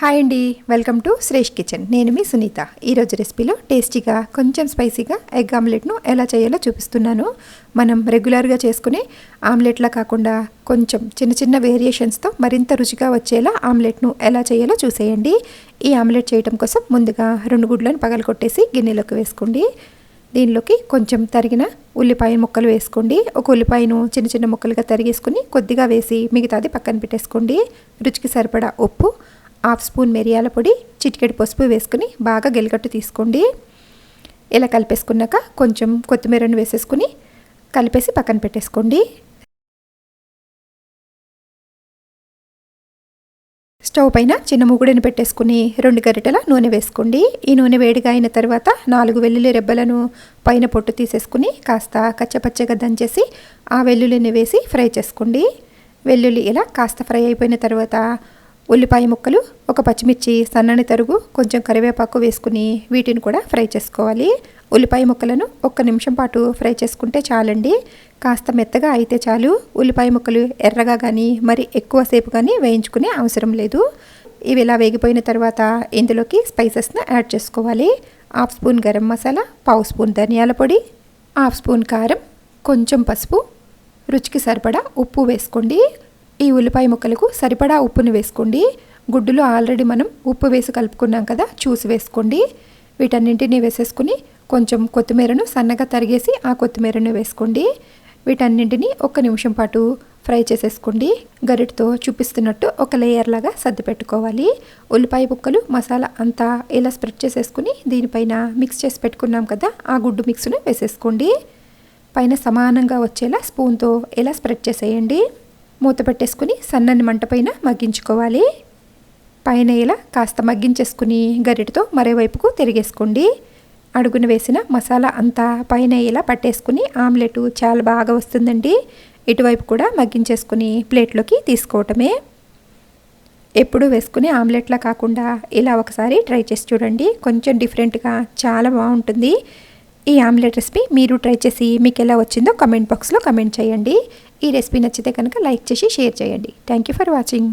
Hi అండి welcome to Shresh kitchen నేను మీ సునీత. ఈరోజు రెసిపీలో టేస్టీగా కొంచెం స్పైసీగా ఎగ్ ఆమ్లెట్ను ఎలా చేయాలో చూపిస్తున్నాను. మనం రెగ్యులర్గా చేసుకునే ఆమ్లెట్లా కాకుండా కొంచెం చిన్న చిన్న వేరియేషన్స్తో మరింత రుచిగా వచ్చేలా ఆమ్లెట్ను ఎలా చేయాలో చూసేయండి. ఈ ఆమ్లెట్ చేయడం కోసం ముందుగా రెండు గుడ్లను పగలగొట్టేసి గిన్నెలోకి వేసుకోండి. దీనిలోకి కొంచెం తరిగిన ఉల్లిపాయ ముక్కలు వేసుకోండి. ఒక ఉల్లిపాయను చిన్న చిన్న ముక్కలుగా తరిగేసుకుని కొద్దిగా వేసి మిగతాది పక్కన పెట్టేసుకోండి. రుచికి సరిపడా ఉప్పు హాఫ్ స్పూన్ మిరియాల పొడి చిటికెడు పసుపు వేసుకుని బాగా గెలిగట్టు తీసుకోండి. ఇలా కలిపేసుకున్నాక కొంచెం కొత్తిమీరను వేసేసుకుని కలిపేసి పక్కన పెట్టేసుకోండి. స్టవ్ పైన చిన్న ముగుడిని పెట్టేసుకుని రెండు గరిటెల నూనె వేసుకోండి. ఈ నూనె వేడిగా అయిన తర్వాత నాలుగు వెల్లుల్లి రెబ్బలను పైన పొట్టు తీసేసుకుని కాస్త కచ్చపచ్చగా దంచేసి ఆ వెల్లుల్లిని వేసి ఫ్రై చేసుకోండి. వెల్లుల్లి ఇలా కాస్త ఫ్రై అయిపోయిన తర్వాత ఉల్లిపాయ ముక్కలు ఒక పచ్చిమిర్చి సన్నని తరుగు కొంచెం కరివేపాకు వేసుకుని వీటిని కూడా ఫ్రై చేసుకోవాలి. ఉల్లిపాయ ముక్కలను ఒక్క నిమిషం పాటు ఫ్రై చేసుకుంటే చాలండి. కాస్త మెత్తగా అయితే చాలు. ఉల్లిపాయ ముక్కలు ఎర్రగా కానీ మరి ఎక్కువసేపు కానీ వేయించుకునే అవసరం లేదు. ఇవి ఇలా వేగిపోయిన తర్వాత ఇందులోకి స్పైసెస్ను యాడ్ చేసుకోవాలి. హాఫ్ స్పూన్ గరం మసాలా పావు స్పూన్ ధనియాల పొడి హాఫ్ స్పూన్ కారం కొంచెం పసుపు రుచికి సరిపడా ఉప్పు వేసుకోండి. ఈ ఉల్లిపాయ ముక్కలకు సరిపడా ఉప్పుని వేసుకోండి. గుడ్డులో ఆల్రెడీ మనం ఉప్పు వేసి కలుపుకున్నాం కదా చూసి వేసుకోండి. వీటన్నింటినీ వేసేసుకుని కొంచెం కొత్తిమీరను సన్నగా తరిగేసి ఆ కొత్తిమీరను వేసుకోండి. వీటన్నింటినీ ఒక్క నిమిషం పాటు ఫ్రై చేసేసుకోండి. గరిటతో చూపిస్తున్నట్టు ఒక లేయర్ లాగా సర్ది పెట్టుకోవాలి. ఉల్లిపాయ ముక్కలు మసాలా అంతా ఇలా స్ప్రెడ్ చేసేసుకుని దీనిపైన మిక్స్ చేసి పెట్టుకున్నాం కదా ఆ గుడ్డు మిక్స్ను వేసేసుకోండి. పైన సమానంగా వచ్చేలా స్పూన్తో ఇలా స్ప్రెడ్ చేసేయండి. మూత పెట్టేసుకుని సన్నని మంట పైన మగ్గించుకోవాలి. పైన ఇలా కాస్త మగ్గించేసుకుని గరిటతో మరోవైపుకు తిరిగేసుకోండి. అడుగున వేసిన మసాలా అంతా పైన ఇలా పట్టేసుకుని ఆమ్లెట్ చాలా బాగా వస్తుందండి. ఇటువైపు కూడా మగ్గించేసుకుని ప్లేట్లోకి తీసుకోవటమే. ఎప్పుడు వేసుకుని ఆమ్లెట్లా కాకుండా ఇలా ఒకసారి ట్రై చేసి చూడండి. కొంచెం డిఫరెంట్గా చాలా బాగుంటుంది. ఈ ఆమ్లెట్ రెసిపీ మీరు ట్రై చేసి మీకు ఎలా వచ్చిందో కమెంట్ బాక్స్లో కమెంట్ చేయండి. ఈ రెసిపీ నచ్చితే కనుక లైక్ చేసి షేర్ చేయండి. Thank you for watching